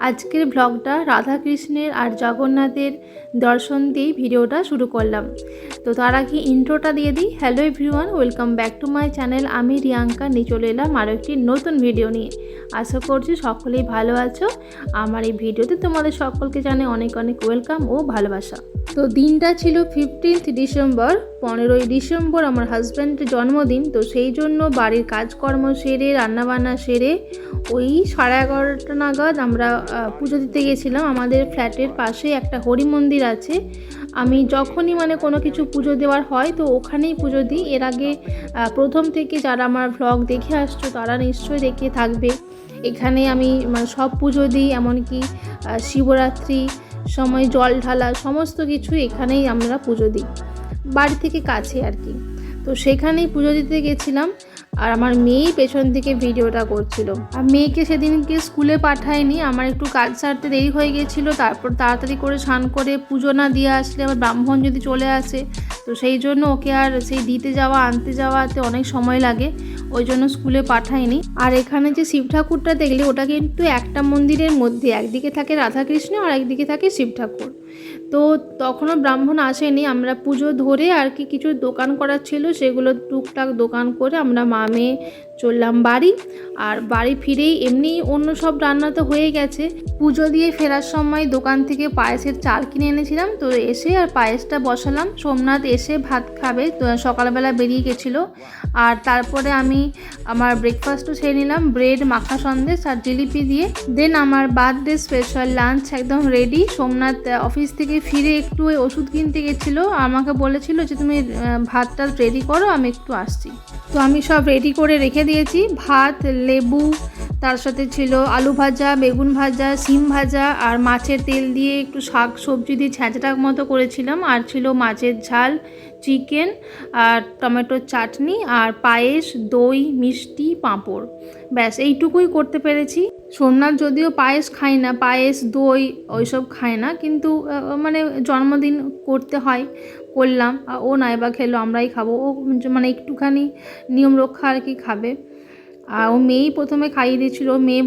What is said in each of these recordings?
আজকের ব্লগটা রাধা কৃষ্ণের আর জগন্নাথের দর্শন দিয়েই ভিডিওটা শুরু করলাম। তো তার আগে ইন্ট্রোটা দিয়ে দিই। Hello everyone welcome back to my channel আমি রিয়াঙ্কা, নিয়ে চলে এলাম আরও একটি নতুন ভিডিও নিয়ে। আশা করছি সকলেই ভালো আছো। আমার এই ভিডিওতে তোমাদের সকলকে জানে অনেক অনেক ওয়েলকাম ও ভালোবাসা। তো দিনটা ছিল ফিফটিন্থ ডিসেম্বর পনেরোই ডিসেম্বর আমার হাজব্যান্ডের জন্মদিন। তো সেই জন্য বাড়ির কাজকর্ম সেরে, রান্নাবান্না সেরে ওই সাড়ে এগারোটা নাগাদ আমরা পুজো দিতে গেছিলাম। আমাদের ফ্ল্যাটের পাশে একটা হরি মন্দির আছে। আমি যখনই মানে কোনো কিছু পুজো দেওয়ার হয়, তো ওখানেই পুজো দিই। এর আগে প্রথম থেকে যারা আমার ভ্লগ দেখে আসছো, তারা নিশ্চয়ই দেখে থাকবে। এখানে আমি মানে সব পুজো দিই, এমনকি শিবরাত্রি, সময় জল ঢালা, সমস্ত কিছু এখানেই আমরা পুজো দিই। বাড়ি থেকে কাছে আর কি। তো সেখানেই পুজো দিতে গেছিলাম। আর আমার মেয়েই পেছন থেকে ভিডিওটা করছিল। আর মেয়েকে সেদিনকে স্কুলে পাঠায়নি, আমার একটু কাজ সারতে দেরি হয়ে গেছিল, তারপর তাড়াতাড়ি করে স্নান করে পুজো না দিয়ে আসলে আবার ব্রাহ্মণ যদি চলে আসে তো সেই জন্য ওকে আর সেই দিতে যাওয়া, আনতে যাওয়াতে অনেক সময় লাগে। ওই জন্য স্কুলে পাঠায়নি আর এখানে যে শিব ঠাকুরটা দেখলে, ওটা কিন্তু একটা মন্দিরের মধ্যে। একদিকে থাকে রাধাকৃষ্ণ আর একদিকে থাকে শিব ঠাকুর। তো তখনও ব্রাহ্মণ আসেনি। আমরা পুজো ধরে আর কি কিছু দোকান করার ছিল, সেগুলো টুকটাক দোকান করে আমরা মা মেয়ে চললাম বাড়ি। আর বাড়ি ফিরেই এমনি অন্য সব রান্না তো হয়ে গেছে। পুজো দিয়ে ফেরার সময় দোকান থেকে পায়েসের চাল কিনে এনেছিলাম। তো এসে আর পায়েসটা বসালাম। সোমনাথ এসে ভাত খাবে সকালবেলা বেরিয়ে গেছিল। আর তারপরে আমি আমার ব্রেকফাস্টও সেরে নিলাম ব্রেড মাখা সন্দেশ আর জিলিপি দিয়ে। দেন আমার বার্থডে স্পেশাল লাঞ্চ একদম রেডি সোমনাথ অফিস থেকে ফিরে একটু ওই ওষুধ কিনতে গেছিল। আমাকে বলেছিল যে, তুমি ভাতটা রেডি করো, আমি একটু আসছি। তো আমি সব রেডি করে রেখে দিয়েছি। ভাত, লেবু তার সাথে ছিল আলু ভাজা, বেগুন ভাজা সিম ভাজা আর মাছের তেল দিয়ে একটু শাক সবজি দিয়ে ছ্যাঁচড়া মতো করেছিলাম। আর ছিল মাছের ঝাল, চিকেন আর টমেটোর চাটনি আর পায়েস, দই, মিষ্টি, পাঁপড়। ব্যাস, এইটুকুই করতে পেরেছি। সোমনাথ যদিও পায়েস খায় না, পায়েস, দই ওইসব খায় না, কিন্তু মানে জন্মদিন করতে হয়, করলাম। ও নাইবা খেলো, আমরাই খাব। ও মানে একটুখানি নিয়ম রক্ষা আর কি খাবে। আর ও মেয়েই প্রথমে খাইয়ে দিয়েছিল। মেয়ে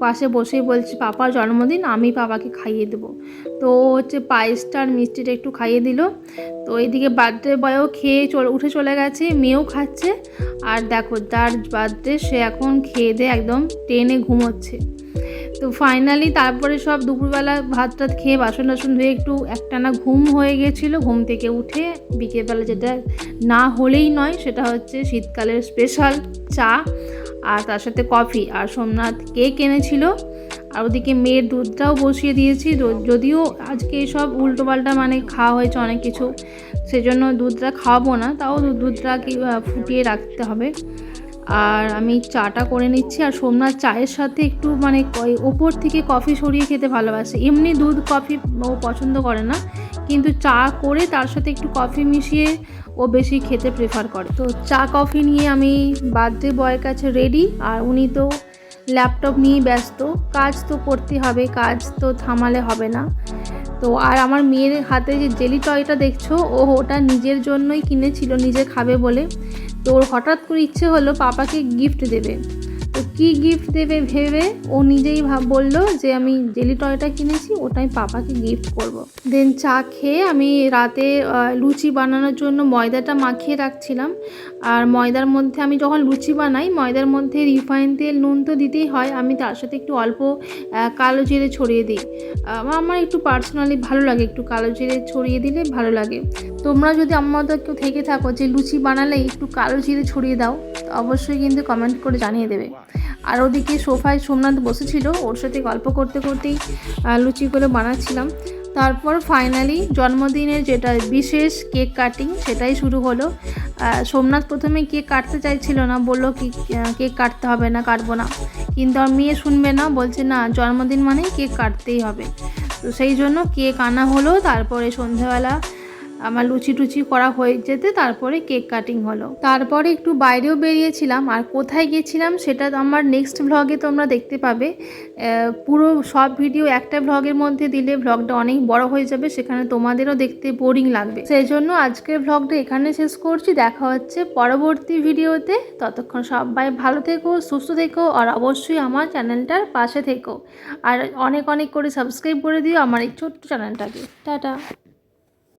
পাশে বসেই বলছে পাপার জন্মদিন, আমি পাপাকে খাইয়ে দেবো। তো হচ্ছে পায়েসটা আর মিষ্টিটা একটু খাইয়ে দিল। তো এইদিকে বার্থডে বয়ও খেয়ে চলে, উঠে চলে গেছে, মেয়েও খাচ্ছে। আর দেখো, যার বার্থডে সে এখন খেয়ে দিয়ে একদম ট্রেনে ঘুমোচ্ছে। তো ফাইনালি তারপরে সব দুপুরবেলা ভাত টাত খেয়ে বাসন টাসন ধুয়ে একটু একটানা ঘুম হয়ে গেছিল। ঘুম থেকে উঠে বিকেলবেলা যেটা না হলেই নয়, সেটা হচ্ছে শীতকালের স্পেশাল চা আর তার সাথে কফি আর সোমনাথ কেক এনেছিল। আর ওদিকে মেয়ের দুধটাও বসিয়ে দিয়েছি। যদিও আজকে সব উল্টোপাল্টা মানে খাওয়া হয়েছে অনেক কিছু, সেজন্য দুধটা খাওয়াবো না, তাও দুধটা কি ফুটিয়ে রাখতে হবে। আর আমি চাটা করে নিচ্ছি আর সোমনাথ চায়ের সাথে একটু মানে ওপর থেকে কফি সরিয়ে খেতে ভালোবাসে। এমনি দুধ, কফি ও পছন্দ করে না, কিন্তু চা করে তার সাথে একটু কফি মিশিয়ে ও বেশি খেতে প্রেফার করে। তো চা, কফি নিয়ে আমি বার্থডে বয়ের কাছে রেডি আর উনি তো ল্যাপটপ নিয়ে ব্যস্ত। কাজ তো করতে হবে, কাজ তো থামালে হবে না। তো আর আমার মেয়ের হাতে যে জেলি টয়টা দেখছ, ও ওটা নিজের জন্যই কিনেছিল, নিজে খাবে বলে। তো ওর হঠাৎ করে ইচ্ছে হলো পাপাকে গিফট দেবে। তো কী গিফট দেবে ভেবে ও নিজেই ভাব বলল যে আমি জেলি টয়টা কিনেছি, ওটাই পাপাকে গিফট করব। দেন চা খেয়ে আমি রাতে লুচি বানানোর জন্য ময়দাটা মাখিয়ে রাখছিলাম। আর ময়দার মধ্যে আমি যখন লুচি বানাই, ময়দার মধ্যে রিফাইন তেল, নুন তো দিতেই হয়, আমি তার সাথে একটু অল্প কালো জিরে ছড়িয়ে দিই। আমার একটু পার্সোনালি ভালো লাগে একটু কালো জিরে ছড়িয়ে দিলে ভালো লাগে। তোমরা যদি আমার মতো কেউ থেকে থাকো যে লুচি বানালে একটু কালো জিরে ছড়িয়ে দাও অবশ্যই কিন্তু কমেন্ট করে জানিয়ে দেবে। আর ওদিকে সোফায় সোমনাথ বসেছিল, ওর সাথে গল্প করতে করতেই লুচি করে বানাচ্ছিলাম। তারপর ফাইনালি জন্মদিনের যেটা বিশেষ কেক কাটিং সেটাই শুরু হলো। সোমনাথ প্রথমে কেক কাটতে চাইছিল না, বলল কি কেক কাটতে হবে না, কাটবো না। কিন্তু আমার মেয়ে শুনবে না, বলছে না, জন্মদিন মানেই কেক কাটতেই হবে। তো সেই জন্য কেক আনা হলো, তারপরে সন্ধ্যাবেলা আমার লুচি টুচি করা হয়ে যেতে তারপরে কেক কাটিং হলো। তারপরে একটু বাইরেও বেরিয়েছিলাম আর কোথায় গেছিলাম সেটা আমার নেক্সট ভ্লগে তোমরা দেখতে পাবে। পুরো সব ভিডিও একটা ভ্লগের মধ্যে দিলে ভ্লগটা অনেক বড় হয়ে যাবে, সেখানে তোমাদেরও দেখতে বোরিং লাগবে। সেই জন্য আজকের ভ্লগটা এখানে শেষ করছি, দেখা হচ্ছে পরবর্তী ভিডিওতে ততক্ষণ সবাই ভালো থেকো, সুস্থ থেকো আর অবশ্যই আমার চ্যানেলটার পাশে থেকো। আর অনেক অনেক করে সাবস্ক্রাইব করে দিও আমার এই ছোট্ট চ্যানেলটাকে টাটা।